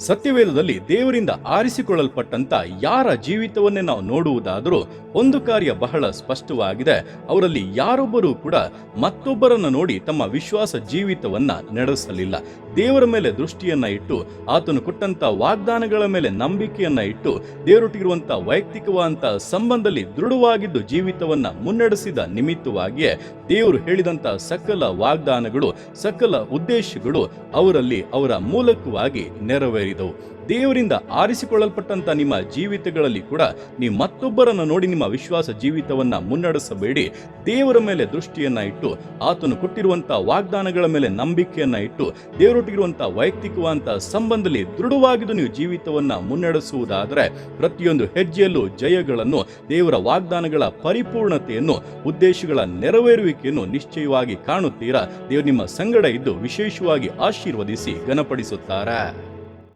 ಸತ್ಯವೇದದಲ್ಲಿ ದೇವರಿಂದ ಆರಿಸಿಕೊಳ್ಳಲ್ಪಟ್ಟಂತ ಯಾರ ಜೀವಿತವನ್ನೇ ನಾವು ನೋಡುವುದಾದರೂ ಒಂದು ಕಾರ್ಯ ಬಹಳ ಸ್ಪಷ್ಟವಾಗಿದೆ. ಅವರಲ್ಲಿ ಯಾರೊಬ್ಬರೂ ಕೂಡ ಮತ್ತೊಬ್ಬರನ್ನ ನೋಡಿ ತಮ್ಮ ವಿಶ್ವಾಸ ಜೀವಿತವನ್ನ ನಡೆಸಲಿಲ್ಲ. ದೇವರ ಮೇಲೆ ದೃಷ್ಟಿಯನ್ನ ಇಟ್ಟು, ಆತನು ಕೊಟ್ಟಂತ ವಾಗ್ದಾನಗಳ ಮೇಲೆ ನಂಬಿಕೆಯನ್ನ ಇಟ್ಟು ದೇವರೊಟ್ಟಿಗಿರುವಂತಹ ವೈಯಕ್ತಿಕವಾದಂಥ ಸಂಬಂಧದಲ್ಲಿ ದೃಢವಾಗಿದ್ದು ಜೀವಿತವನ್ನ ಮುನ್ನಡೆಸಿದ ನಿಮಿತ್ತವಾಗಿಯೇ ದೇವರು ಹೇಳಿದಂತ ಸಕಲ ವಾಗ್ದಾನಗಳು, ಸಕಲ ಉದ್ದೇಶಗಳು ಅವರಲ್ಲಿ ಅವರ ಮೂಲಕವಾಗಿ ದೇವರಿಂದ ಆರಿಸಿಕೊಳ್ಳಲ್ಪಟ್ಟಂಥ ನಿಮ್ಮ ಜೀವಿತಗಳಲ್ಲಿ ಕೂಡ ನೀವು ಮತ್ತೊಬ್ಬರನ್ನು ನೋಡಿ ನಿಮ್ಮ ವಿಶ್ವಾಸ ಜೀವಿತವನ್ನ ಮುನ್ನಡೆಸಬೇಡಿ. ದೇವರ ಮೇಲೆ ದೃಷ್ಟಿಯನ್ನ ಇಟ್ಟು, ಆತನು ಕೊಟ್ಟಿರುವಂತ ವಾಗ್ದಾನಗಳ ಮೇಲೆ ನಂಬಿಕೆಯನ್ನ ಇಟ್ಟು ದೇವರೊಟ್ಟಿಗಿರುವಂಥ ವೈಯಕ್ತಿಕವಂಥ ಸಂಬಂಧದಲ್ಲಿ ದೃಢವಾಗಿದ್ದು ನೀವು ಜೀವಿತವನ್ನ ಮುನ್ನಡೆಸುವುದಾದರೆ, ಪ್ರತಿಯೊಂದು ಹೆಜ್ಜೆಯಲ್ಲೂ ಜಯಗಳನ್ನು, ದೇವರ ವಾಗ್ದಾನಗಳ ಪರಿಪೂರ್ಣತೆಯನ್ನು, ಉದ್ದೇಶಗಳ ನೆರವೇರುವಿಕೆಯನ್ನು ನಿಶ್ಚಯವಾಗಿ ಕಾಣುತ್ತೀರಾ? ದೇವರು ನಿಮ್ಮ ಸಂಗಡ ಇದ್ದು ವಿಶೇಷವಾಗಿ ಆಶೀರ್ವದಿಸಿ ಘನಪಡಿಸುತ್ತಾರೆ?